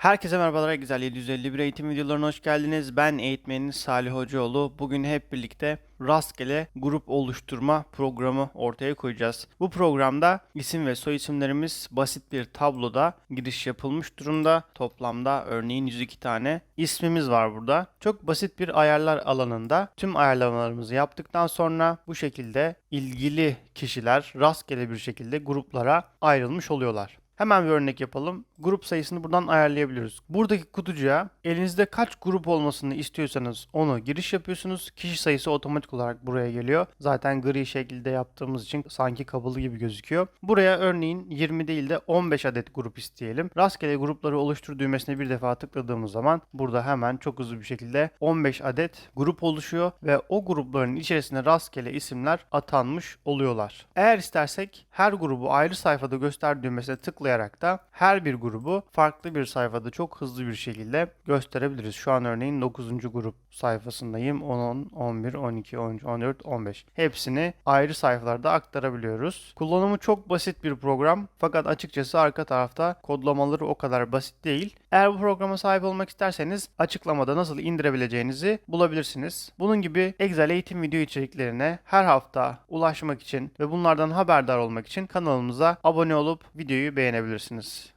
Herkese merhabalar güzel 751 eğitim videolarına hoş geldiniz. Ben eğitmeniniz Salih Hocaoğlu. Bugün hep birlikte rastgele grup oluşturma programı ortaya koyacağız. Bu programda isim ve soy isimlerimiz basit bir tabloda giriş yapılmış durumda. Toplamda örneğin 102 tane ismimiz var burada. Çok basit bir ayarlar alanında tüm ayarlamalarımızı yaptıktan sonra bu şekilde ilgili kişiler rastgele bir şekilde gruplara ayrılmış oluyorlar. Hemen bir örnek yapalım. Grup sayısını buradan ayarlayabiliriz. Buradaki kutucuğa elinizde kaç grup olmasını istiyorsanız onu giriş yapıyorsunuz. Kişi sayısı otomatik olarak buraya geliyor. Zaten gri şekilde yaptığımız için sanki kapalı gibi gözüküyor. Buraya örneğin 20 değil de 15 adet grup isteyelim. Rastgele grupları oluştur düğmesine bir defa tıkladığımız zaman burada hemen çok hızlı bir şekilde 15 adet grup oluşuyor ve o grupların içerisine rastgele isimler atanmış oluyorlar. Eğer istersek her grubu ayrı sayfada göster düğmesine tıklayarak da her bir grubu farklı bir sayfada çok hızlı bir şekilde gösterebiliriz. Şu an örneğin 9. grup sayfasındayım. 10, 11, 12, 13, 14, 15. Hepsini ayrı sayfalarda aktarabiliyoruz. Kullanımı çok basit bir program fakat açıkçası arka tarafta kodlamaları o kadar basit değil. Eğer bu programa sahip olmak isterseniz açıklamada nasıl indirebileceğinizi bulabilirsiniz. Bunun gibi Excel eğitim video içeriklerine her hafta ulaşmak için ve bunlardan haberdar olmak için kanalımıza abone olup videoyu beğenebilirsiniz.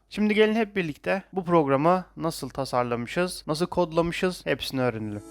Şimdi gelin hep birlikte bu programı nasıl tasarlamışız, nasıl kodlamışız hepsini öğrenelim.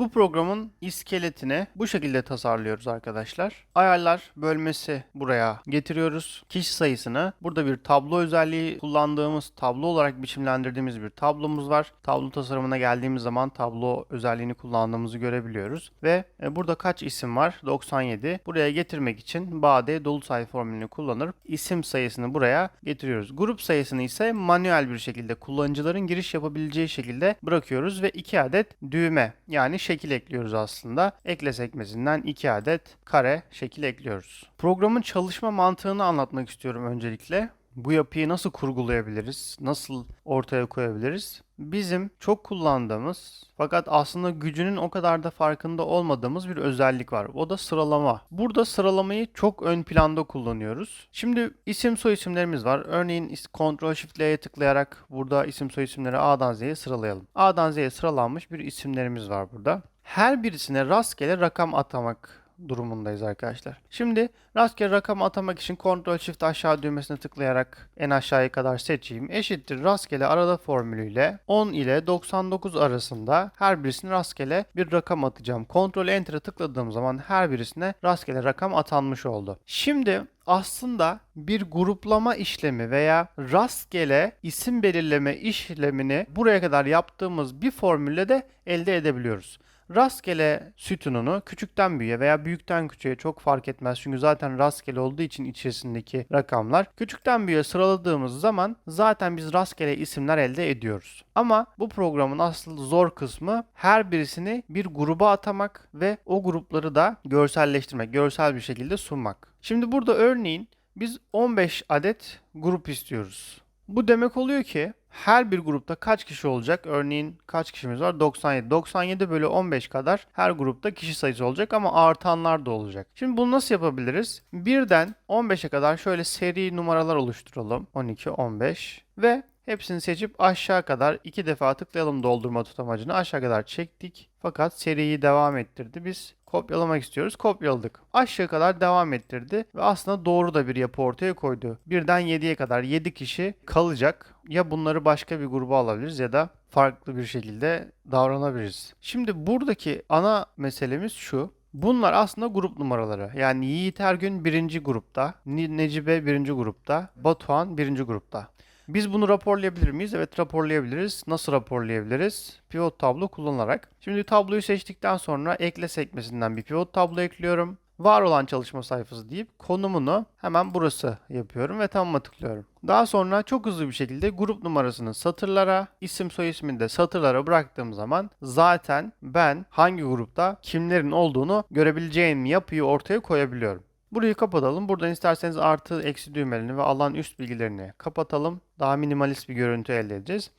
Bu programın iskeletini bu şekilde tasarlıyoruz arkadaşlar. Ayarlar bölmesi buraya getiriyoruz. Kişi sayısını burada bir tablo özelliği kullandığımız tablo olarak biçimlendirdiğimiz bir tablomuz var. Tablo tasarımına geldiğimiz zaman tablo özelliğini kullandığımızı görebiliyoruz. Ve e, burada kaç isim var? 97. Buraya getirmek için bade dolu sayı formülünü kullanır. isim sayısını buraya getiriyoruz. Grup sayısını ise manuel bir şekilde kullanıcıların giriş yapabileceği şekilde bırakıyoruz ve 2 adet düğme yani şekil ekliyoruz aslında. Ekle sekmesinden 2 adet kare şekil ekliyoruz. Programın çalışma mantığını anlatmak istiyorum öncelikle. Bu yapıyı nasıl kurgulayabiliriz? Nasıl ortaya koyabiliriz? Bizim çok kullandığımız fakat aslında gücünün o kadar da farkında olmadığımız bir özellik var. O da sıralama. Burada sıralamayı çok ön planda kullanıyoruz. Şimdi isim soy isimlerimiz var. Örneğin Ctrl Shift L'ye tıklayarak burada isim soy isimleri A'dan Z'ye sıralayalım. A'dan Z'ye sıralanmış bir isimlerimiz var burada. Her birisine rastgele rakam atamak durumundayız arkadaşlar. Şimdi rastgele rakam atamak için Ctrl Shift aşağı düğmesine tıklayarak en aşağıya kadar seçeyim. Eşittir rastgele arada formülüyle 10 ile 99 arasında her birisine rastgele bir rakam atacağım. Ctrl Enter'a tıkladığım zaman her birisine rastgele rakam atanmış oldu. Şimdi aslında bir gruplama işlemi veya rastgele isim belirleme işlemini buraya kadar yaptığımız bir formülle de elde edebiliyoruz. Rastgele sütununu küçükten büyüğe veya büyükten küçüğe çok fark etmez. Çünkü zaten rastgele olduğu için içerisindeki rakamlar. Küçükten büyüğe sıraladığımız zaman zaten biz rastgele isimler elde ediyoruz. Ama bu programın asıl zor kısmı her birisini bir gruba atamak ve o grupları da görselleştirmek, görsel bir şekilde sunmak. Şimdi burada örneğin biz 15 adet grup istiyoruz. Bu demek oluyor ki her bir grupta kaç kişi olacak? Örneğin kaç kişimiz var? 97. 97 bölü 15 kadar her grupta kişi sayısı olacak ama artanlar da olacak. Şimdi bunu nasıl yapabiliriz? Birden 15'e kadar şöyle seri numaralar oluşturalım. 12, 15 ve Hepsini seçip aşağı kadar iki defa tıklayalım doldurma tutamacını. Aşağı kadar çektik. Fakat seriyi devam ettirdi. Biz kopyalamak istiyoruz. Kopyaladık. Aşağı kadar devam ettirdi ve aslında doğru da bir yapı ortaya koydu. Birden 7'ye kadar 7 kişi kalacak. Ya bunları başka bir gruba alabiliriz ya da farklı bir şekilde davranabiliriz. Şimdi buradaki ana meselemiz şu. Bunlar aslında grup numaraları. Yani Yiğit Ergün birinci grupta, Necibe birinci grupta, Batuhan birinci grupta. Biz bunu raporlayabilir miyiz? Evet raporlayabiliriz. Nasıl raporlayabiliriz? Pivot tablo kullanarak. Şimdi tabloyu seçtikten sonra ekle sekmesinden bir pivot tablo ekliyorum. Var olan çalışma sayfası deyip konumunu hemen burası yapıyorum ve tamam'a tıklıyorum. Daha sonra çok hızlı bir şekilde grup numarasını satırlara, isim soy ismini de satırlara bıraktığım zaman zaten ben hangi grupta kimlerin olduğunu görebileceğim yapıyı ortaya koyabiliyorum. Burayı kapatalım. Buradan isterseniz artı eksi düğmelerini ve alan üst bilgilerini kapatalım. Daha minimalist bir görüntü elde edeceğiz.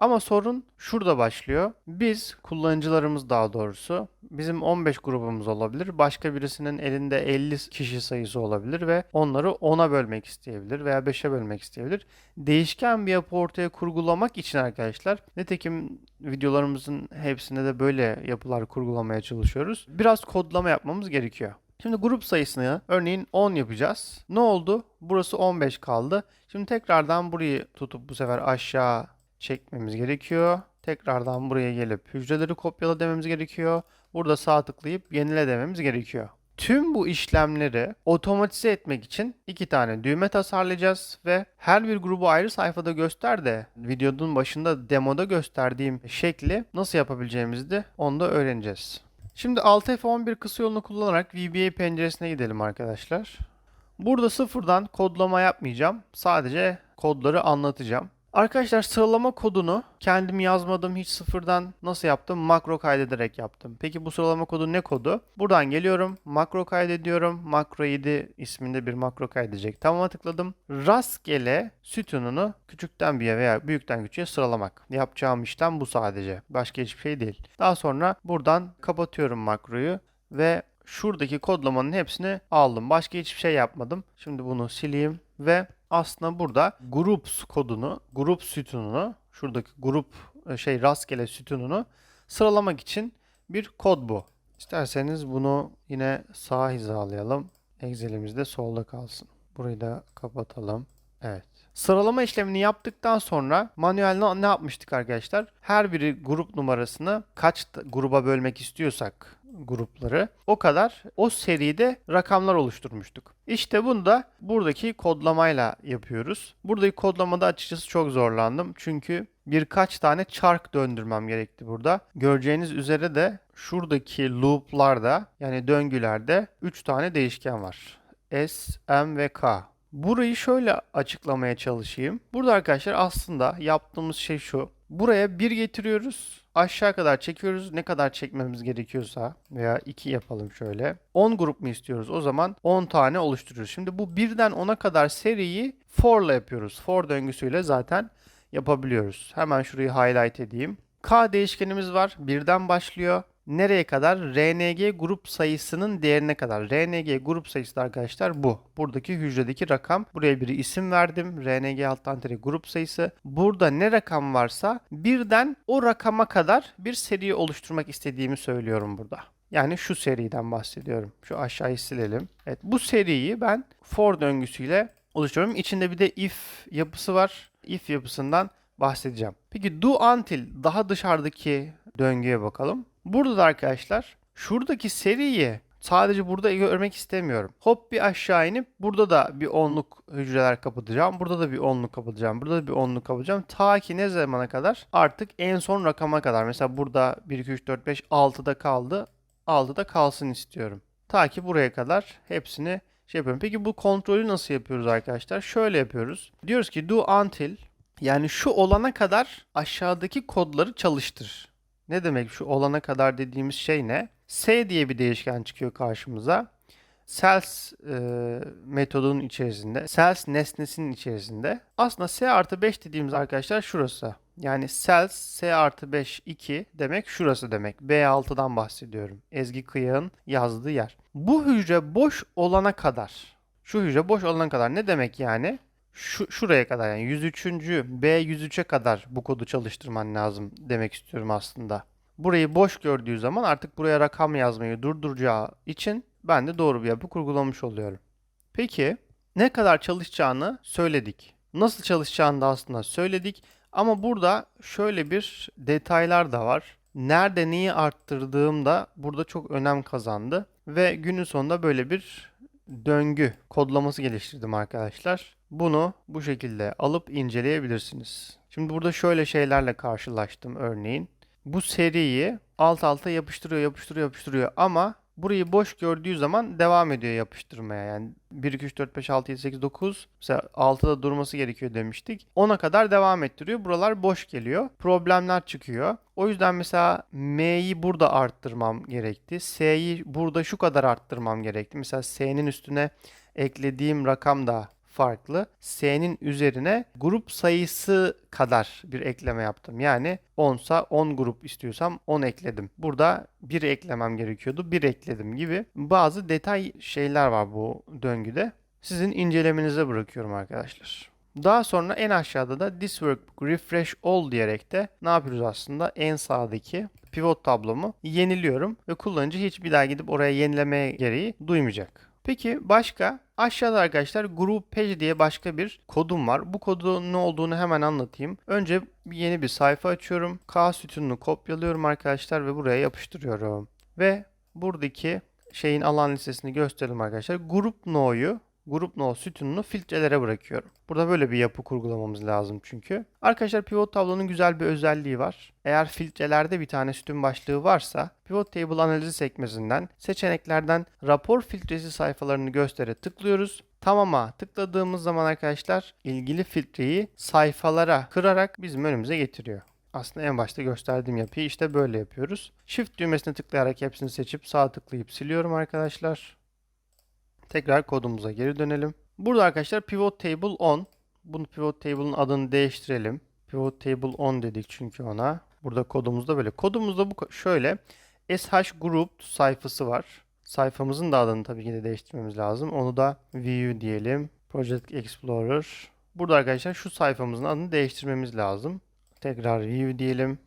Ama sorun şurada başlıyor. Biz kullanıcılarımız daha doğrusu bizim 15 grubumuz olabilir. Başka birisinin elinde 50 kişi sayısı olabilir ve onları 10'a bölmek isteyebilir veya 5'e bölmek isteyebilir. Değişken bir yapı ortaya kurgulamak için arkadaşlar nitekim videolarımızın hepsinde de böyle yapılar kurgulamaya çalışıyoruz. Biraz kodlama yapmamız gerekiyor. Şimdi grup sayısını örneğin 10 yapacağız. Ne oldu? Burası 15 kaldı. Şimdi tekrardan burayı tutup bu sefer aşağı çekmemiz gerekiyor. Tekrardan buraya gelip hücreleri kopyala dememiz gerekiyor. Burada sağ tıklayıp yenile dememiz gerekiyor. Tüm bu işlemleri otomatize etmek için iki tane düğme tasarlayacağız ve her bir grubu ayrı sayfada göster de videonun başında demoda gösterdiğim şekli nasıl yapabileceğimizi de onu da öğreneceğiz. Şimdi Alt F11 kısa yolunu kullanarak VBA penceresine gidelim arkadaşlar. Burada sıfırdan kodlama yapmayacağım. Sadece kodları anlatacağım. Arkadaşlar sıralama kodunu kendim yazmadım hiç sıfırdan nasıl yaptım? Makro kaydederek yaptım. Peki bu sıralama kodu ne kodu? Buradan geliyorum, makro kaydediyorum. Makro 7 isminde bir makro kaydedecek. Tamam'a tıkladım. Rastgele sütununu küçükten bir veya büyükten küçüğe sıralamak. Yapacağım işlem bu sadece. Başka hiçbir şey değil. Daha sonra buradan kapatıyorum makroyu ve şuradaki kodlamanın hepsini aldım. Başka hiçbir şey yapmadım. Şimdi bunu sileyim ve aslında burada groups kodunu, grup sütununu, şuradaki grup e, şey rastgele sütununu sıralamak için bir kod bu. İsterseniz bunu yine sağ hizalayalım. Excel'imiz de solda kalsın. Burayı da kapatalım. Evet. Sıralama işlemini yaptıktan sonra manuel ne yapmıştık arkadaşlar? Her biri grup numarasını kaç gruba bölmek istiyorsak grupları o kadar o seride rakamlar oluşturmuştuk. İşte bunu da buradaki kodlamayla yapıyoruz. Buradaki kodlamada açıkçası çok zorlandım. Çünkü birkaç tane çark döndürmem gerekti burada. Göreceğiniz üzere de şuradaki loop'larda yani döngülerde 3 tane değişken var. S, M ve K. Burayı şöyle açıklamaya çalışayım. Burada arkadaşlar aslında yaptığımız şey şu. Buraya 1 getiriyoruz. Aşağı kadar çekiyoruz. Ne kadar çekmemiz gerekiyorsa veya 2 yapalım şöyle. 10 grup mu istiyoruz? O zaman 10 tane oluşturuyoruz. Şimdi bu 1'den 10'a kadar seriyi for ile yapıyoruz. For döngüsüyle zaten yapabiliyoruz. Hemen şurayı highlight edeyim. K değişkenimiz var. Birden başlıyor nereye kadar? RNG grup sayısının değerine kadar. RNG grup sayısı da arkadaşlar bu. Buradaki hücredeki rakam. Buraya bir isim verdim. RNG alttan tire grup sayısı. Burada ne rakam varsa birden o rakama kadar bir seri oluşturmak istediğimi söylüyorum burada. Yani şu seriden bahsediyorum. Şu aşağıyı silelim. Evet bu seriyi ben for döngüsüyle oluşturuyorum. İçinde bir de if yapısı var. If yapısından bahsedeceğim. Peki do until daha dışarıdaki döngüye bakalım. Burada da arkadaşlar şuradaki seriyi sadece burada görmek istemiyorum. Hop bir aşağı inip burada da bir onluk hücreler kapatacağım. Burada da bir onluk kapatacağım. Burada da bir onluk kapatacağım. Ta ki ne zamana kadar? Artık en son rakama kadar. Mesela burada 1, 2, 3, 4, 5, 6'da kaldı. 6'da kalsın istiyorum. Ta ki buraya kadar hepsini şey yapıyorum. Peki bu kontrolü nasıl yapıyoruz arkadaşlar? Şöyle yapıyoruz. Diyoruz ki do until yani şu olana kadar aşağıdaki kodları çalıştır. Ne demek şu olana kadar dediğimiz şey ne? S diye bir değişken çıkıyor karşımıza. Cells e, metodunun içerisinde, cells nesnesinin içerisinde. Aslında S artı 5 dediğimiz arkadaşlar şurası. Yani cells S artı 5 2 demek şurası demek. B6'dan bahsediyorum. Ezgi Kıyık'ın yazdığı yer. Bu hücre boş olana kadar. Şu hücre boş olana kadar ne demek yani? Şu, şuraya kadar yani 103. B103'e kadar bu kodu çalıştırman lazım demek istiyorum aslında burayı boş gördüğü zaman artık buraya rakam yazmayı durduracağı için ben de doğru bir yapı kurgulamış oluyorum. Peki ne kadar çalışacağını söyledik. Nasıl çalışacağını da aslında söyledik. Ama burada şöyle bir detaylar da var. Nerede neyi arttırdığım da burada çok önem kazandı. Ve günün sonunda böyle bir döngü kodlaması geliştirdim arkadaşlar. Bunu bu şekilde alıp inceleyebilirsiniz. Şimdi burada şöyle şeylerle karşılaştım örneğin bu seriyi alt alta yapıştırıyor, yapıştırıyor, yapıştırıyor ama burayı boş gördüğü zaman devam ediyor yapıştırmaya. Yani 1, 2, 3, 4, 5, 6, 7, 8, 9 mesela 6'da durması gerekiyor demiştik. 10'a kadar devam ettiriyor. Buralar boş geliyor. Problemler çıkıyor. O yüzden mesela M'yi burada arttırmam gerekti. S'yi burada şu kadar arttırmam gerekti. Mesela S'nin üstüne eklediğim rakam da farklı. S'nin üzerine grup sayısı kadar bir ekleme yaptım. Yani 10 sa 10 grup istiyorsam 10 ekledim. Burada 1 eklemem gerekiyordu. 1 ekledim gibi bazı detay şeyler var bu döngüde. Sizin incelemenize bırakıyorum arkadaşlar. Daha sonra en aşağıda da this workbook refresh all diyerek de ne yapıyoruz aslında? En sağdaki pivot tablomu yeniliyorum ve kullanıcı hiçbir daha gidip oraya yenilemeye gereği duymayacak. Peki başka? Aşağıda arkadaşlar group page diye başka bir kodum var. Bu kodun ne olduğunu hemen anlatayım. Önce yeni bir sayfa açıyorum. K sütununu kopyalıyorum arkadaşlar ve buraya yapıştırıyorum. Ve buradaki şeyin alan listesini gösterelim arkadaşlar. Grup no'yu grup no sütununu filtrelere bırakıyorum. Burada böyle bir yapı kurgulamamız lazım çünkü. Arkadaşlar pivot tablonun güzel bir özelliği var. Eğer filtrelerde bir tane sütun başlığı varsa pivot table analizi sekmesinden seçeneklerden rapor filtresi sayfalarını göstere tıklıyoruz. Tamama tıkladığımız zaman arkadaşlar ilgili filtreyi sayfalara kırarak bizim önümüze getiriyor. Aslında en başta gösterdiğim yapıyı işte böyle yapıyoruz. Shift düğmesine tıklayarak hepsini seçip sağ tıklayıp siliyorum arkadaşlar. Tekrar kodumuza geri dönelim. Burada arkadaşlar pivot table on. Bunu pivot table'ın adını değiştirelim. Pivot table on dedik çünkü ona. Burada kodumuzda böyle. Kodumuzda bu şöyle sh group sayfası var. Sayfamızın da adını tabii ki de değiştirmemiz lazım. Onu da view diyelim. Project Explorer. Burada arkadaşlar şu sayfamızın adını değiştirmemiz lazım. Tekrar view diyelim.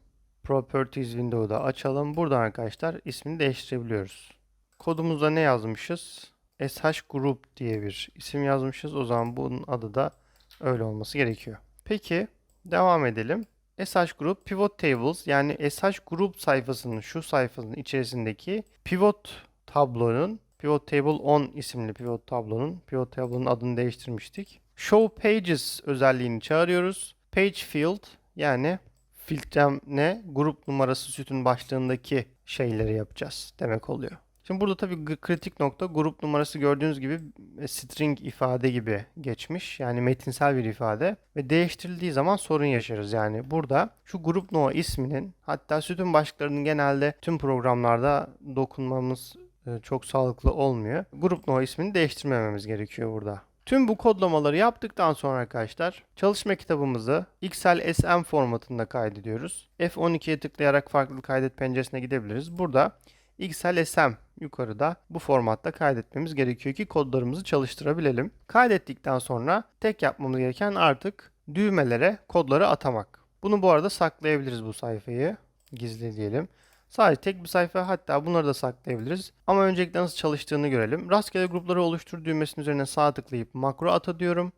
Properties window'u da açalım. Buradan arkadaşlar ismini değiştirebiliyoruz. Kodumuzda ne yazmışız? SH Group diye bir isim yazmışız. O zaman bunun adı da öyle olması gerekiyor. Peki devam edelim. SH Group Pivot Tables yani SH Group sayfasının şu sayfanın içerisindeki pivot tablonun Pivot Table 10 isimli pivot tablonun pivot tablonun adını değiştirmiştik. Show Pages özelliğini çağırıyoruz. Page Field yani filtrem ne? Grup numarası sütun başlığındaki şeyleri yapacağız demek oluyor. Şimdi burada tabii kritik nokta grup numarası gördüğünüz gibi e, string ifade gibi geçmiş. Yani metinsel bir ifade ve değiştirildiği zaman sorun yaşarız. Yani burada şu grup no isminin hatta sütun başlıklarının genelde tüm programlarda dokunmamız e, çok sağlıklı olmuyor. Grup no ismini değiştirmememiz gerekiyor burada. Tüm bu kodlamaları yaptıktan sonra arkadaşlar çalışma kitabımızı XLSM formatında kaydediyoruz. F12'ye tıklayarak farklı kaydet penceresine gidebiliriz. Burada XLSM yukarıda bu formatta kaydetmemiz gerekiyor ki kodlarımızı çalıştırabilelim. Kaydettikten sonra tek yapmamız gereken artık düğmelere kodları atamak. Bunu bu arada saklayabiliriz bu sayfayı. Gizli diyelim. Sadece tek bir sayfa hatta bunları da saklayabiliriz. Ama öncelikle nasıl çalıştığını görelim. Rastgele grupları oluştur düğmesinin üzerine sağ tıklayıp makro ata diyorum.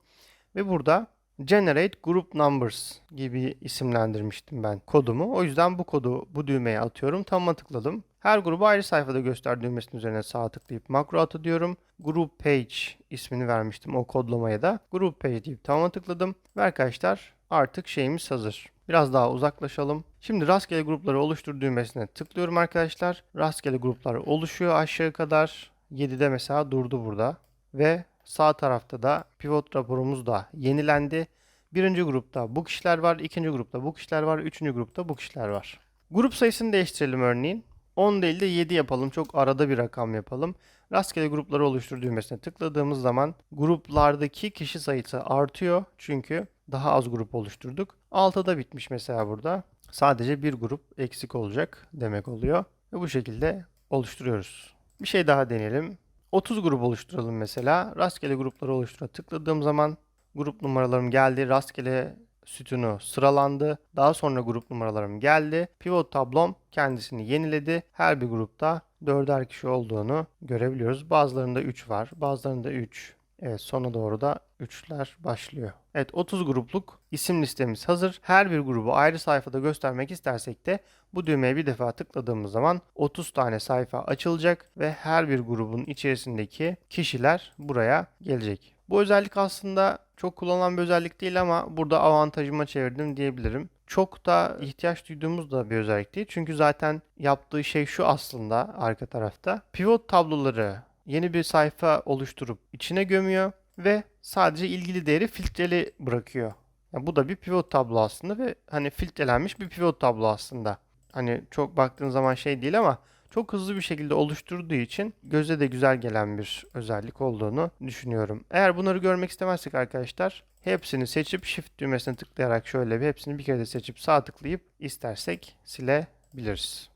Ve burada Generate Group Numbers gibi isimlendirmiştim ben kodumu. O yüzden bu kodu bu düğmeye atıyorum. Tamam'a tıkladım. Her grubu ayrı sayfada göster düğmesinin üzerine sağ tıklayıp makro atı diyorum. Group Page ismini vermiştim o kodlamaya da. Group Page deyip tamam'a tıkladım. Ve arkadaşlar artık şeyimiz hazır. Biraz daha uzaklaşalım. Şimdi rastgele grupları oluştur düğmesine tıklıyorum arkadaşlar. Rastgele gruplar oluşuyor aşağı kadar. 7'de mesela durdu burada. Ve sağ tarafta da pivot raporumuz da yenilendi. Birinci grupta bu kişiler var, ikinci grupta bu kişiler var, üçüncü grupta bu kişiler var. Grup sayısını değiştirelim örneğin. 10 değil de 7 yapalım. Çok arada bir rakam yapalım. Rastgele grupları oluştur düğmesine tıkladığımız zaman gruplardaki kişi sayısı artıyor. Çünkü daha az grup oluşturduk. 6'da bitmiş mesela burada. Sadece bir grup eksik olacak demek oluyor. Ve bu şekilde oluşturuyoruz. Bir şey daha deneyelim. 30 grup oluşturalım mesela. Rastgele grupları oluştura tıkladığım zaman grup numaralarım geldi. Rastgele sütunu sıralandı. Daha sonra grup numaralarım geldi. Pivot tablom kendisini yeniledi. Her bir grupta 4'er kişi olduğunu görebiliyoruz. Bazılarında 3 var. Bazılarında 3. Evet sona doğru da 3'ler başlıyor. Evet 30 grupluk isim listemiz hazır. Her bir grubu ayrı sayfada göstermek istersek de bu düğmeye bir defa tıkladığımız zaman 30 tane sayfa açılacak ve her bir grubun içerisindeki kişiler buraya gelecek. Bu özellik aslında çok kullanılan bir özellik değil ama burada avantajıma çevirdim diyebilirim. Çok da ihtiyaç duyduğumuz da bir özellik değil. Çünkü zaten yaptığı şey şu aslında arka tarafta. Pivot tabloları yeni bir sayfa oluşturup içine gömüyor ve sadece ilgili değeri filtreli bırakıyor. Yani bu da bir pivot tablo aslında ve hani filtrelenmiş bir pivot tablo aslında. Hani çok baktığın zaman şey değil ama çok hızlı bir şekilde oluşturduğu için göze de güzel gelen bir özellik olduğunu düşünüyorum. Eğer bunları görmek istemezsek arkadaşlar hepsini seçip shift düğmesine tıklayarak şöyle bir hepsini bir kere de seçip sağ tıklayıp istersek silebiliriz.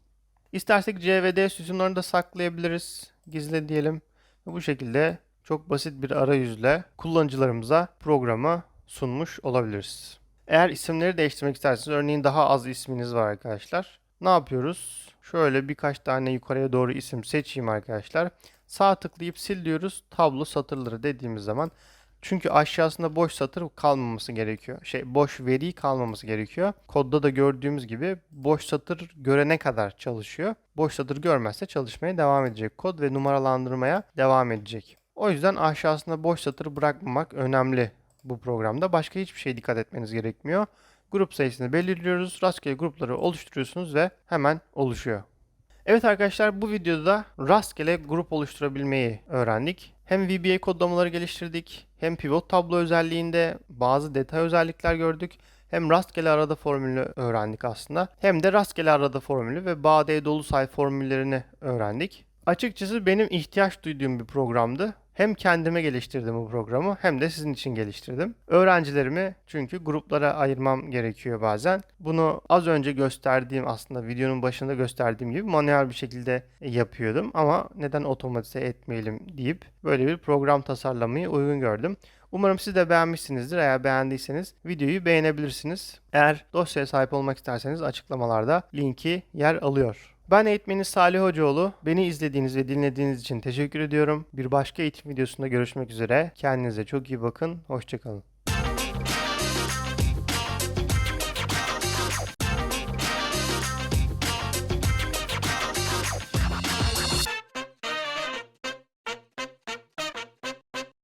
İstersek C ve D sütunlarını da saklayabiliriz. Gizle diyelim. Ve bu şekilde çok basit bir arayüzle kullanıcılarımıza programı sunmuş olabiliriz. Eğer isimleri değiştirmek isterseniz örneğin daha az isminiz var arkadaşlar. Ne yapıyoruz? Şöyle birkaç tane yukarıya doğru isim seçeyim arkadaşlar. Sağ tıklayıp sil diyoruz. Tablo satırları dediğimiz zaman çünkü aşağısında boş satır kalmaması gerekiyor. Şey boş veri kalmaması gerekiyor. Kodda da gördüğümüz gibi boş satır görene kadar çalışıyor. Boş satır görmezse çalışmaya devam edecek kod ve numaralandırmaya devam edecek. O yüzden aşağısında boş satır bırakmamak önemli bu programda. Başka hiçbir şey dikkat etmeniz gerekmiyor. Grup sayısını belirliyoruz. Rastgele grupları oluşturuyorsunuz ve hemen oluşuyor. Evet arkadaşlar bu videoda rastgele grup oluşturabilmeyi öğrendik. Hem VBA kodlamaları geliştirdik, hem pivot tablo özelliğinde bazı detay özellikler gördük. Hem rastgele arada formülü öğrendik aslında. Hem de rastgele arada formülü ve BAD dolu say formüllerini öğrendik. Açıkçası benim ihtiyaç duyduğum bir programdı. Hem kendime geliştirdim bu programı hem de sizin için geliştirdim. Öğrencilerimi çünkü gruplara ayırmam gerekiyor bazen. Bunu az önce gösterdiğim aslında videonun başında gösterdiğim gibi manuel bir şekilde yapıyordum ama neden otomatize etmeyelim deyip böyle bir program tasarlamayı uygun gördüm. Umarım siz de beğenmişsinizdir. Eğer beğendiyseniz videoyu beğenebilirsiniz. Eğer dosyaya sahip olmak isterseniz açıklamalarda linki yer alıyor. Ben eğitmeniz Salih Hocaoğlu. Beni izlediğiniz ve dinlediğiniz için teşekkür ediyorum. Bir başka eğitim videosunda görüşmek üzere. Kendinize çok iyi bakın. Hoşçakalın.